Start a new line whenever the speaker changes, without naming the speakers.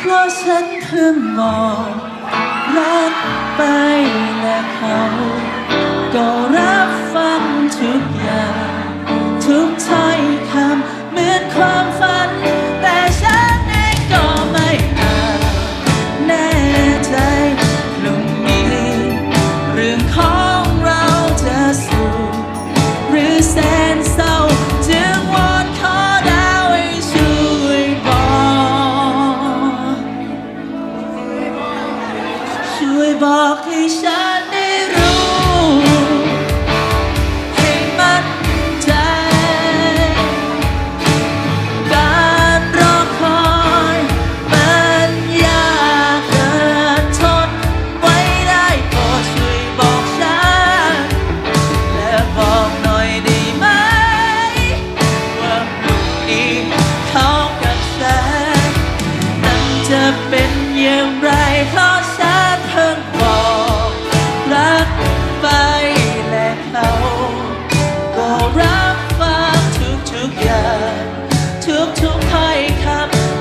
พราะฉันเพิ่งบอกรักไปและเขาก็ Uy, bakit siya na ไปและเขาก็รับฟังทุกทุกอย่าง ทุกทุกถ้อยคำ